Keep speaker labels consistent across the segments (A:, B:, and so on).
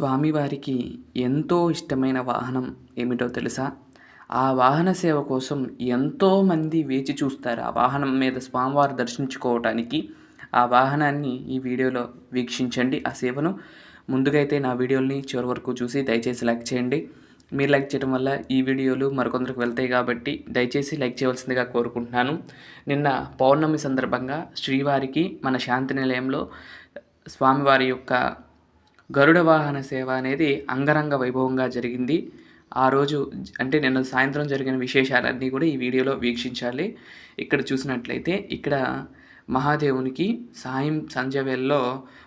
A: స్వామివారికి ఎంతో ఇష్టమైన వాహనం ఏమిటో తెలుసా? ఆ వాహన సేవ కోసం ఎంతోమంది వేచి చూస్తారు. ఆ వాహనం మీద స్వామివారు దర్శించుకోవటానికి. ఆ వాహనాన్ని ఈ వీడియోలో వీక్షించండి. ఆ సేవను ముందుగా అయితే నా వీడియోని చివరి వరకు చూసి దయచేసి లైక్ చేయండి. మీరు లైక్ చేయడం వల్ల ఈ వీడియోలు మరికొందరికి వెళ్తాయి కాబట్టి దయచేసి లైక్ చేయవలసిందిగా కోరుకుంటున్నాను. నిన్న పౌర్ణమి సందర్భంగా శ్రీవారికి మన శాంతి నిలయంలో స్వామివారి యొక్క గరుడ వాహన సేవ అనేది అంగరంగ వైభవంగా జరిగింది. ఆ రోజు అంటే నిన్న సాయంత్రం జరిగిన విశేషాలన్నీ కూడా ఈ వీడియోలో వీక్షించాలి. ఇక్కడ చూసినట్లయితే ఇక్కడ మహాదేవునికి సాయం సంధ్య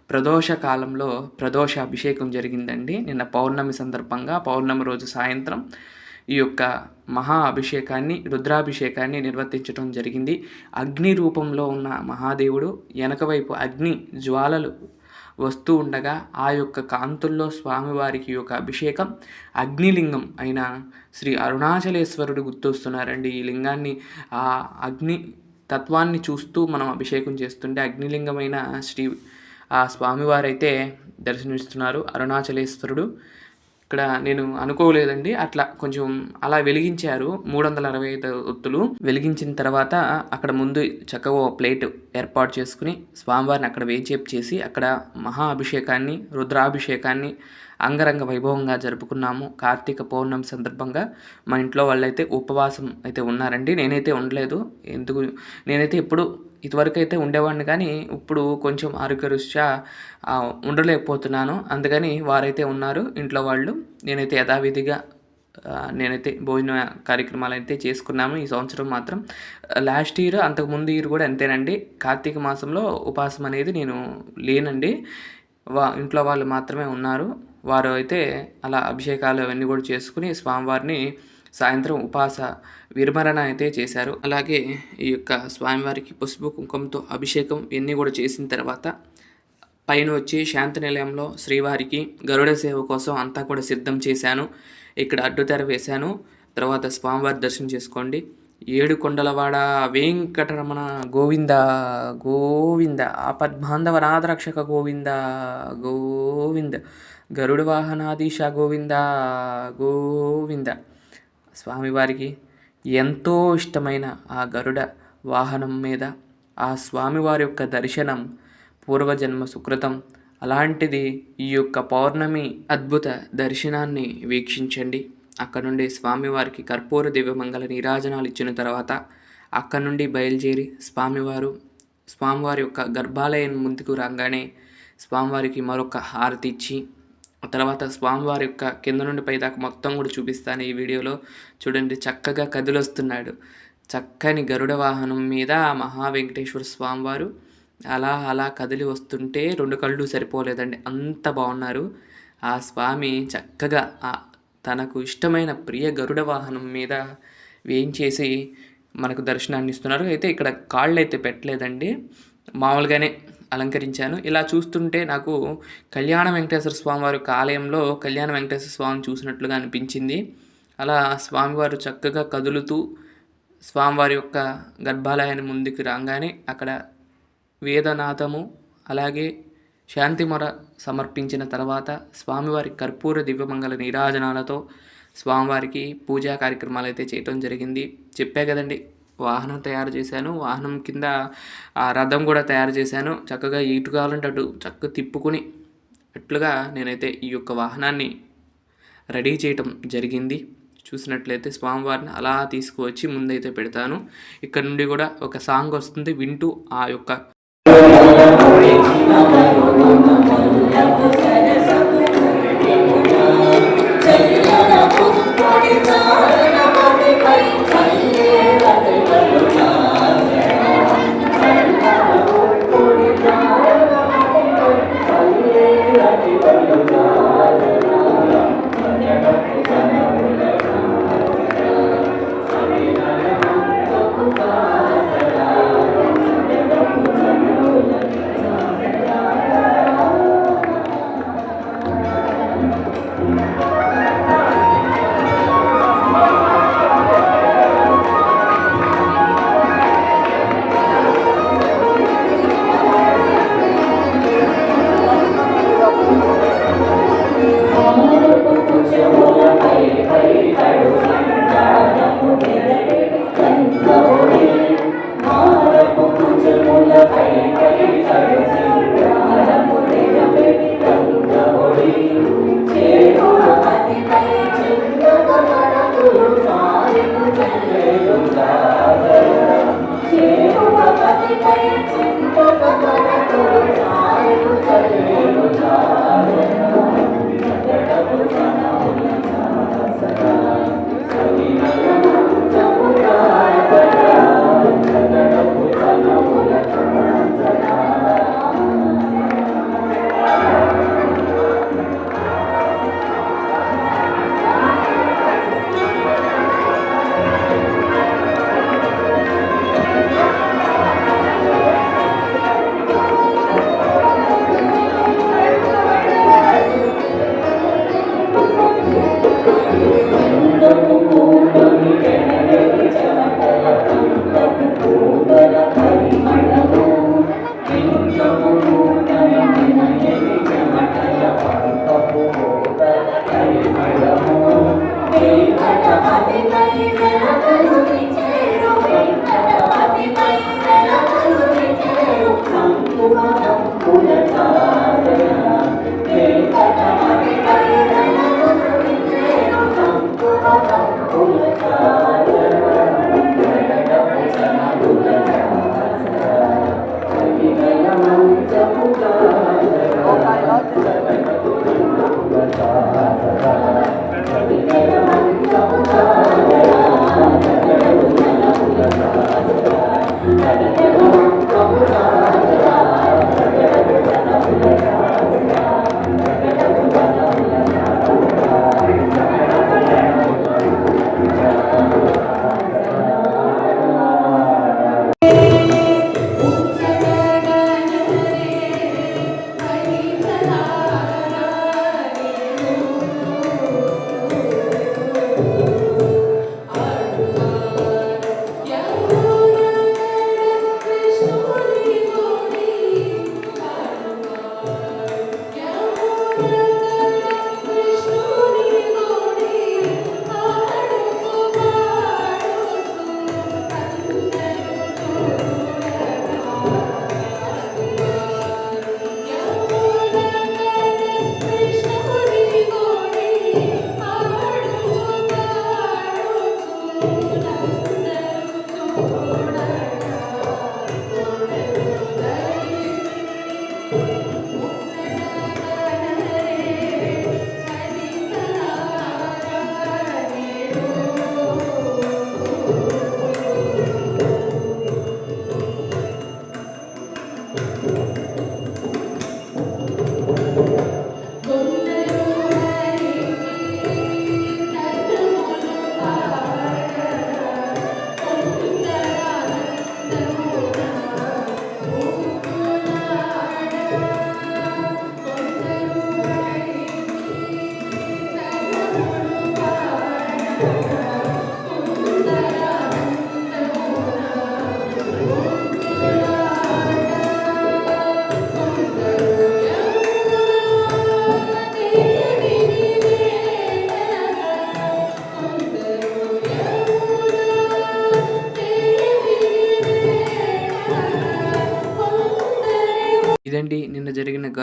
A: ప్రదోష కాలంలో ప్రదోష అభిషేకం జరిగిందండి. నిన్న పౌర్ణమి సందర్భంగా పౌర్ణమి రోజు సాయంత్రం ఈ యొక్క మహా అభిషేకాన్ని రుద్రాభిషేకాన్ని నిర్వర్తించడం జరిగింది. అగ్ని రూపంలో ఉన్న మహాదేవుడు వెనక వైపు అగ్ని జ్వాలలు వస్తూ ఉండగా ఆ యొక్క కాంతుల్లో స్వామివారికి యొక్క అభిషేకం అగ్నిలింగం అయిన శ్రీ అరుణాచలేశ్వరుడు గుర్తొస్తున్నారండి. ఈ లింగాన్ని ఆ అగ్ని తత్వాన్ని చూస్తూ మనం అభిషేకం చేస్తుంటే అగ్నిలింగమైన శ్రీ ఆ స్వామివారైతే దర్శనమిస్తున్నారు. అరుణాచలేశ్వరుడు ఇక్కడ నేను అనుకోలేదండి. అట్లా కొంచెం అలా వెలిగించారు. మూడు వందల అరవై ఐదు ఒత్తులు వెలిగించిన తర్వాత అక్కడ ముందు చక్కగా ప్లేట్ ఏర్పాటు చేసుకుని స్వామివారిని అక్కడ వేచేపు చేసి అక్కడ మహా అభిషేకాన్ని రుద్రాభిషేకాన్ని అంగరంగ వైభవంగా జరుపుకున్నాము. కార్తీక పౌర్ణమి సందర్భంగా మా ఇంట్లో వాళ్ళైతే ఉపవాసం అయితే ఉన్నారండి. నేనైతే ఉండలేదు. ఎందుకు? నేనైతే ఎప్పుడు ఇదివరకు అయితే ఉండేవాడిని కానీ ఇప్పుడు కొంచెం ఆరోగ్యరీత్యా ఉండలేకపోతున్నాను. అందుకని వారైతే ఉన్నారు ఇంట్లో వాళ్ళు. నేనైతే యథావిధిగా నేనైతే భోజన కార్యక్రమాలు అయితే చేసుకున్నాము ఈ సంవత్సరం మాత్రం. లాస్ట్ ఇయర్ అంతకుముందు ఇయర్ కూడా అంతేనండి. కార్తీక మాసంలో ఉపాసం అనేది నేను లేనండి. వా ఇంట్లో వాళ్ళు మాత్రమే ఉన్నారు. వారు అయితే అలా అభిషేకాలు అవన్నీ కూడా చేసుకుని స్వామివారిని సాయంత్రం ఉపాస విరమరణ అయితే చేశారు. అలాగే ఈ యొక్క స్వామివారికి పసుపు కుంకుమతో అభిషేకం ఇవన్నీ కూడా చేసిన తర్వాత పైన వచ్చి శాంతి నిలయంలో శ్రీవారికి గరుడ సేవ కోసం అంతా కూడా సిద్ధం చేశాను. ఇక్కడ అడ్డుతెర వేశాను. తర్వాత స్వామివారి దర్శనం చేసుకోండి. ఏడు కొండలవాడ వెంకటరమణ గోవింద గోవింద ఆపద్బాంధవ నాదరక్షక గోవింద గోవింద గరుడ వాహనాధీశ గోవింద. గోవింద స్వామివారికి ఎంతో ఇష్టమైన ఆ గరుడ వాహనం మీద ఆ స్వామివారి యొక్క దర్శనం పూర్వజన్మ సుకృతం. అలాంటిది ఈ యొక్క పౌర్ణమి అద్భుత దర్శనాన్ని వీక్షించండి. అక్కడ నుండి స్వామివారికి కర్పూర దివ్యమంగళ నీరాజనాలు ఇచ్చిన తర్వాత అక్కడ నుండి బయలుదేరి స్వామివారు స్వామివారి యొక్క గర్భాలయం ముందుకు రాగానే స్వామివారికి మరొక హారతి ఇచ్చి తర్వాత స్వామివారి యొక్క కింద నుండి పైదాకా మొత్తం కూడా చూపిస్తాను ఈ వీడియోలో. చూడండి చక్కగా కదిలొస్తున్నాడు. చక్కని గరుడ వాహనం మీద మహా వెంకటేశ్వర స్వామివారు అలా అలా కదిలి వస్తుంటే రెండు కళ్ళు సరిపోలేదండి. అంత బాగున్నారు. ఆ స్వామి చక్కగా తనకు ఇష్టమైన ప్రియ గరుడ వాహనం మీద వేయించేసి మనకు దర్శనాన్ని ఇస్తున్నారు. అయితే ఇక్కడ కాళ్ళు అయితే పెట్టలేదండి. మామూలుగానే అలంకరించాను. ఇలా చూస్తుంటే నాకు కళ్యాణ వెంకటేశ్వర స్వామి వారి ఆలయంలో కళ్యాణ వెంకటేశ్వర స్వామిని చూసినట్లుగా అనిపించింది. అలా స్వామివారు చక్కగా కదులుతూ స్వామివారి యొక్క గర్భాలయాన్ని ముందుకు రాగానే అక్కడ వేదనాథము అలాగే శాంతిమొర సమర్పించిన తర్వాత స్వామివారి కర్పూర దివ్యమంగళ నీరాజనాలతో స్వామివారికి పూజా కార్యక్రమాలు అయితే చేయటం జరిగింది. చెప్పే కదండి వాహనం తయారు చేశాను. వాహనం కింద ఆ రథం కూడా తయారు చేశాను. చక్కగా ఇటు కావాలంటే అటు చక్కగా తిప్పుకుని అట్లుగా నేనైతే ఈ యొక్క వాహనాన్ని రెడీ చేయటం జరిగింది. చూసినట్లయితే స్వామివారిని అలా తీసుకువచ్చి ముందైతే పెడతాను. ఇక్కడ నుండి కూడా ఒక సాంగ్ వస్తుంది వింటూ ఆ యొక్క
B: Lord, gonna that was double, muda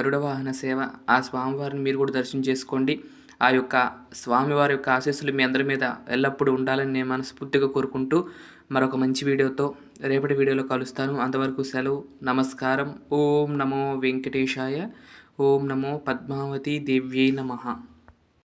B: గరుడ వాహన సేవ. ఆ స్వామివారిని మీరు కూడా దర్శనం చేసుకోండి. ఆ యొక్క స్వామివారి యొక్క ఆశీస్సులు మీ అందరి మీద ఎల్లప్పుడూ ఉండాలని నేను మనస్ఫూర్తిగా కోరుకుంటూ మరొక మంచి వీడియోతో రేపటి వీడియోలో కలుస్తాను. అంతవరకు సెలవు నమస్కారం. ఓం నమో వెంకటేశాయ. ఓం నమో పద్మావతి దేవ్యై నమః.